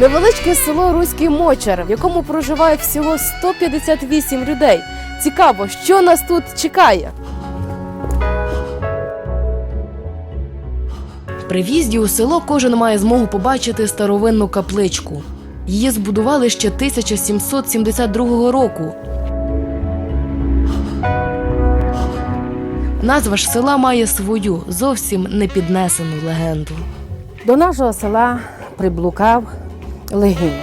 Невеличке село Руський Мочар, в якому проживає всього 158 людей. Цікаво, що нас тут чекає. При в'їзді у село кожен має змогу побачити старовинну капличку. Її збудували ще 1772 року. Назва ж села має свою зовсім непіднесену легенду. До нашого села приблукав легінь.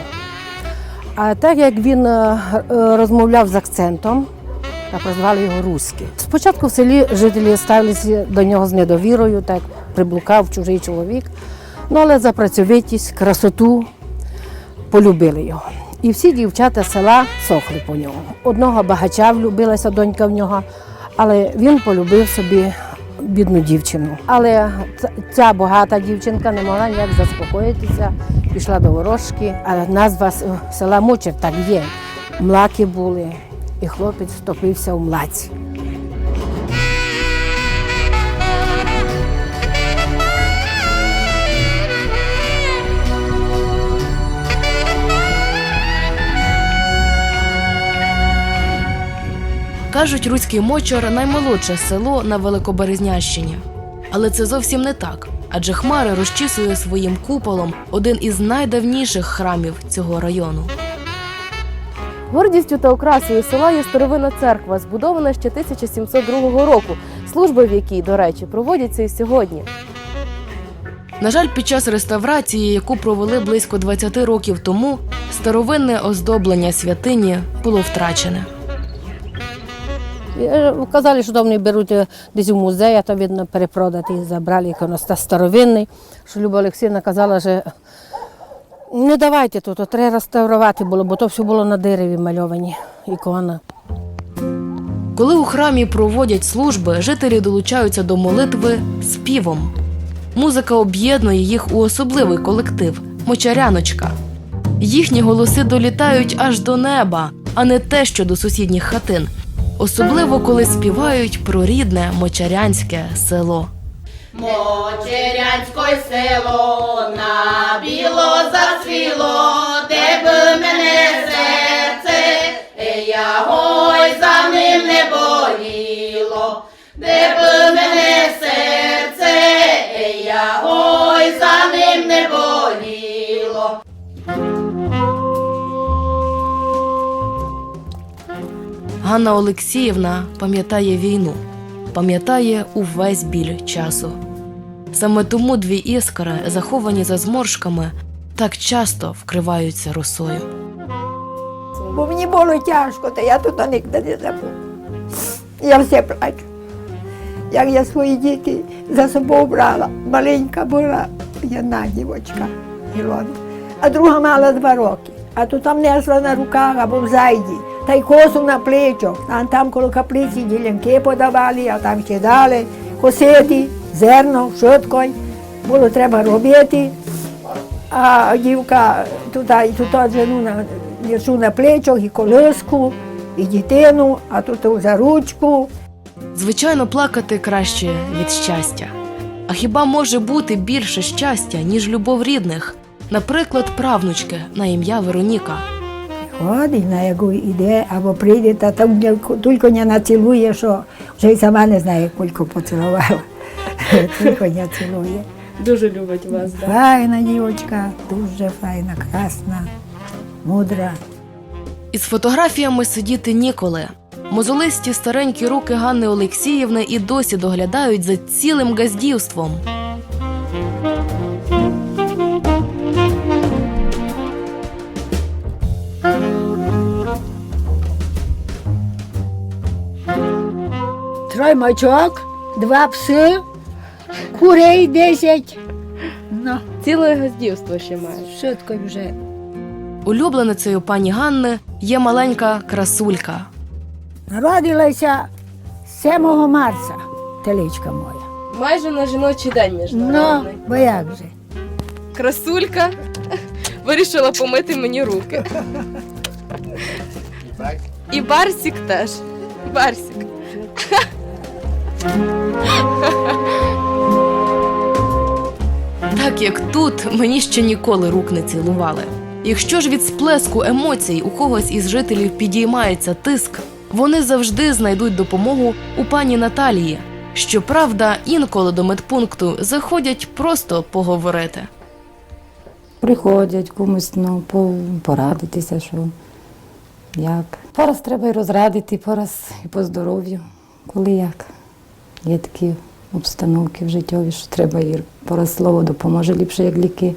А так як він е, е, розмовляв з акцентом, так прозвали його Руський. Спочатку в селі жителі ставилися до нього з недовірою, так приблукав чужий чоловік. Ну, але за працьовитість, красоту полюбили його. І всі дівчата села сохли по ньому. Одного багача влюбилася донька в нього, але він полюбив собі бідну дівчину. Але ця багата дівчинка не могла ніяк заспокоїтися, пішла до ворожки, а назва села Мучер так є. Млаки були, і хлопець втопився у млаці. Кажуть, Руський Мочор наймолодше село на Великоберезнящині. Але це зовсім не так, адже Хмари розчісує своїм куполом один із найдавніших храмів цього району. Гордістю та окрасою села є старовинна церква, збудована ще 1702 року, служби в якій, до речі, проводяться і сьогодні. На жаль, під час реставрації, яку провели близько 20 років тому, старовинне оздоблення святині було втрачене. Е, Казали, що вони беруть е, десь у музей, а то видно перепродати забрали іконостас старовинний. Що Люба Олексійовна казала, що не давайте тут, то треба реставрувати було, бо то все було на дереві мальовані ікона. Коли у храмі проводять служби, жителі долучаються до молитви співом. Музика об'єднує їх у особливий колектив мочаряночка. Їхні голоси долітають аж до неба, а не те, що до сусідніх хатин. Особливо коли співають про рідне мочарянське село. Мочерянське село на біло зацвіло, де би мене серце, е, я гой за ним не боліло, де би мене Ганна Олексіївна пам'ятає війну, пам'ятає увесь біль часу. Саме тому дві іскри, заховані за зморшками, так часто вкриваються росою. Бо мені було тяжко, та я тут ніколи не забуду. Я все плачу. Як я свої діти за собою брала. Маленька була одна Ілона, а друга мала два роки. А то там несла на руках або в зайді, та й косу на плечах. А там коло каплиці ділянки подавали, а там ще дали косити, зерно, швидко. Було треба робити. А дівка туди, тут жену на, несу на плечах і колиску, і дитину, а тут за ручку. Звичайно, плакати краще від щастя. А хіба може бути більше щастя, ніж любов рідних? Наприклад, правнучки на ім'я Вероніка. Ходить на яку йде або прийде, та там тільки не націлує, що вже й сама не знає, кілько поцілувала. Тільки не цілує. Дуже любить вас. Файна дівчинка, дуже файна, красна, мудра. Із фотографіями сидіти ніколи. Мозолисті старенькі руки Ганни Олексіївни і досі доглядають за цілим газдівством. Мачок, два пси, курей десять. Ну, Ціле газдівство ще має. швидко вже. Улюбленицею пані Ганни є маленька красулька. Народилася 7 марця, теличка моя. Майже на жіночий день Ну, бо як же? Красулька вирішила помити мені руки. І Барсік теж. Барсік. Так як тут мені ще ніколи рук не цілували. Якщо ж від сплеску емоцій у когось із жителів підіймається тиск, вони завжди знайдуть допомогу у пані Наталії. Щоправда, інколи до медпункту заходять просто поговорити. Приходять комусь ну, по- порадитися, що як. Пораз треба і розрадити, пораз і по здоров'ю, коли як. Є такі обстановки в життєві, що треба і пораз слово допоможе ліпше, як ліки.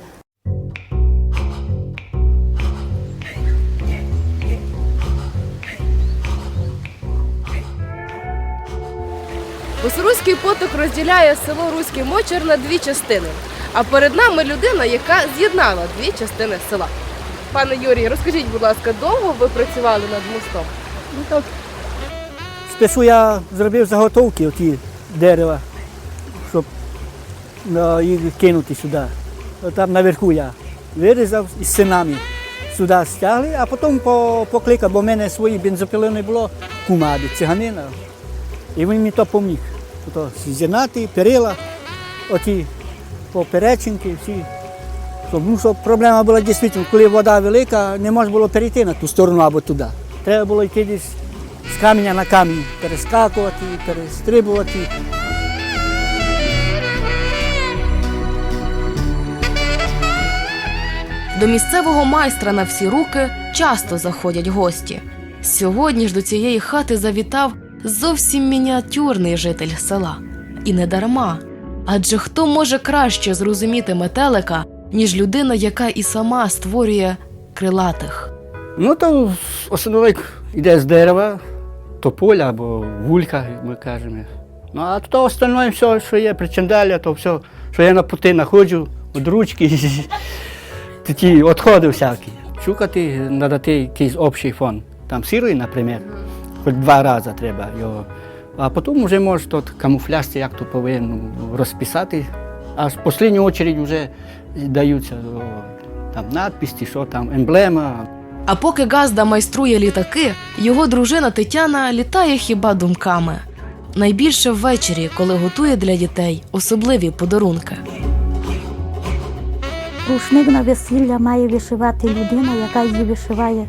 Босоруський поток розділяє село Руський Мочер на дві частини. А перед нами людина, яка з'єднала дві частини села. Пане Юрій, розкажіть, будь ласка, довго ви працювали над мостом? Ну так. Спершу я зробив заготовки оті дерева, щоб ну, їх кинути сюди. Там наверху я вирізав із синами. Сюди стягли, а потім покликав, бо в мене свої бензопили не було, кумади, циганина. І він мені то допоміг. То з'єднати, перила, оті поперечинки, всі. Щоб, ну, щоб проблема була дійсно, коли вода велика, не можна було перейти на ту сторону або туди. Треба було йти десь з каменя на камінь, перескакувати, перестрибувати. До місцевого майстра на всі руки часто заходять гості. Сьогодні ж до цієї хати завітав зовсім мініатюрний житель села. І не дарма. Адже хто може краще зрозуміти метелика, ніж людина, яка і сама створює крилатих. Ну то основник йде з дерева, тополя або вулька, як ми кажемо. Ну а то остальне все, що є причиндаля, то все, що я на пути знаходжу, від ручки, такі відходи всякі. Шукати, надати якийсь общий фон. Там сірий, наприклад, хоч два рази треба його. А потім вже може тут камуфляж, як то повинно розписати. Аж в останню чергу вже даються там надписи, що там, емблема, А поки Газда майструє літаки, його дружина Тетяна літає хіба думками. Найбільше ввечері, коли готує для дітей особливі подарунки. Рушник на весілля має вишивати людина, яка її вишиває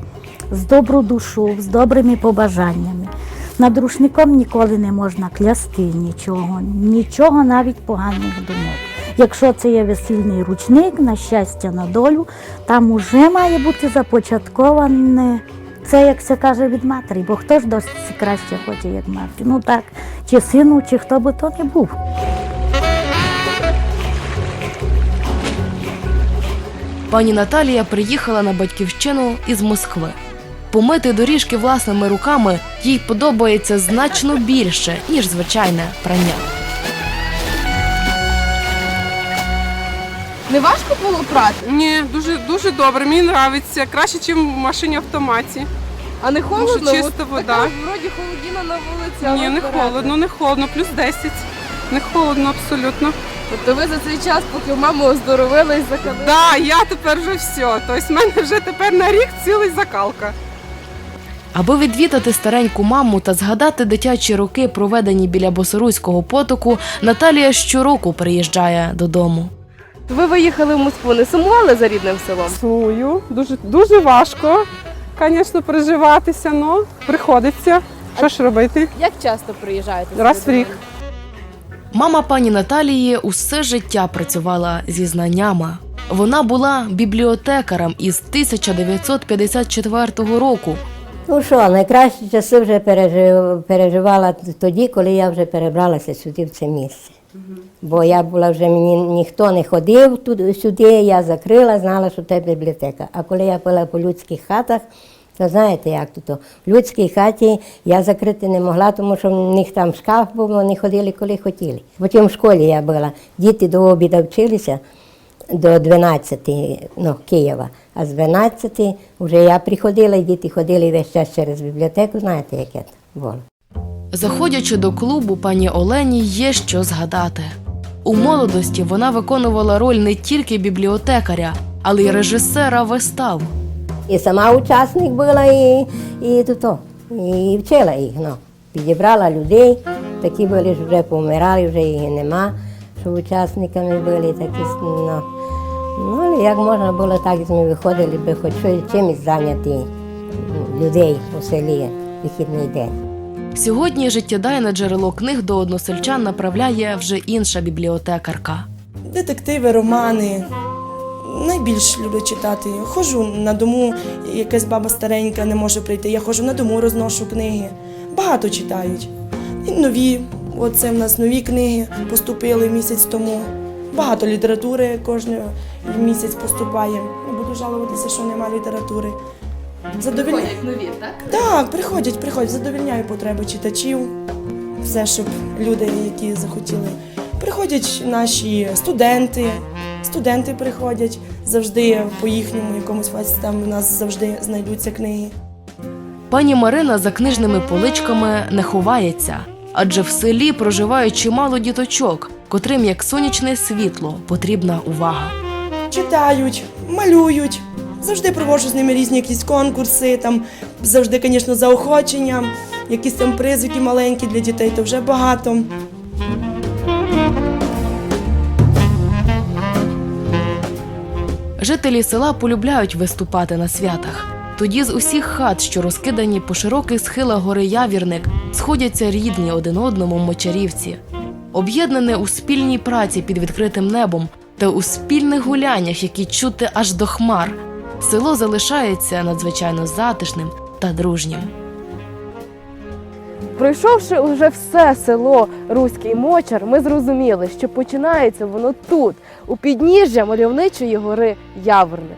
з добру душу, з добрими побажаннями. Над рушником ніколи не можна клясти нічого, нічого навіть поганих думок. Якщо це є весільний ручник, на щастя, на долю, там уже має бути започатковане це, як се каже, від матері, бо хто ж досить краще хоче, як мати. Ну так, чи сину, чи хто би то не був. Пані Наталія приїхала на батьківщину із Москви. Помити доріжки власними руками їй подобається значно більше, ніж звичайне прання. Не важко було прати? Ні, дуже дуже добре. Мені подобається. Краще, ніж в машині автоматі. А не Тому що чиста вода. Вроді холодіна на вулиці. Ні, не холодно, не холодно, плюс 10. Не холодно абсолютно. Тобто ви за цей час, поки маму оздоровились, закалили? Так, да, я тепер вже все. Тобто в мене вже тепер на рік цілий закалка. Аби відвідати стареньку маму та згадати дитячі роки, проведені біля Босоруського потоку, Наталія щороку приїжджає додому. Ви виїхали в Москву, не сумували за рідним селом? Сую. Дуже, дуже важко, звісно, переживатися, але приходиться. Що ж робити? Як часто приїжджаєте? Раз в рік. Мама пані Наталії усе життя працювала зі знаннями. Вона була бібліотекарем із 1954 року. Ну що, найкращі часи вже пережив, переживала тоді, коли я вже перебралася сюди в це місце. Бо я була вже мені ніхто не ходив туди, сюди, я закрила, знала, що це бібліотека. А коли я була по людських хатах, то знаєте, як тут? В людській хаті я закрити не могла, тому що в них там шкаф був, вони ходили, коли хотіли. Потім в школі я була, діти до обіду вчилися до 12 ну, Києва, а з 12 вже я приходила, і діти ходили весь час через бібліотеку, знаєте, яке це було. Заходячи до клубу, пані Олені є що згадати. У молодості вона виконувала роль не тільки бібліотекаря, але й режисера вистав. І сама учасник була, і, і, то, і вчила їх. Ну. Підібрала людей, такі були, що вже помирали, вже їх нема, що учасниками були такі. Ну. Ну, як можна було, так ми виходили, би хоч чимось зайняти людей у селі вихідний день. Сьогодні життєдайне джерело книг до односельчан направляє вже інша бібліотекарка. Детективи, романи. Найбільш люблю читати. Ходжу на дому, якась баба старенька не може прийти. Я ходжу на дому, розношу книги. Багато читають. І нові. Оце в нас нові книги поступили місяць тому. Багато літератури кожен місяць поступає. Не буду жалуватися, що нема літератури. Задовільняю. нові, так? Так, приходять, приходять, задовільняю потреби читачів. Все, щоб люди, які захотіли. Приходять наші студенти, студенти приходять завжди по їхньому якомусь фасі, там у нас завжди знайдуться книги. Пані Марина за книжними поличками не ховається, адже в селі проживає чимало діточок, котрим як сонячне світло потрібна увага. Читають, малюють. Завжди проводжу з ними різні якісь конкурси, там завжди, звісно, заохочення, якісь там призвики маленькі для дітей, то вже багато. Жителі села полюбляють виступати на святах. Тоді з усіх хат, що розкидані по широких схилах гори Явірник, сходяться рідні один одному мочарівці. Об'єднане у спільній праці під відкритим небом та у спільних гуляннях, які чути аж до хмар, село залишається надзвичайно затишним та дружнім. Пройшовши уже все село Руський Мочар, ми зрозуміли, що починається воно тут, у підніжжя мальовничої гори Яворни.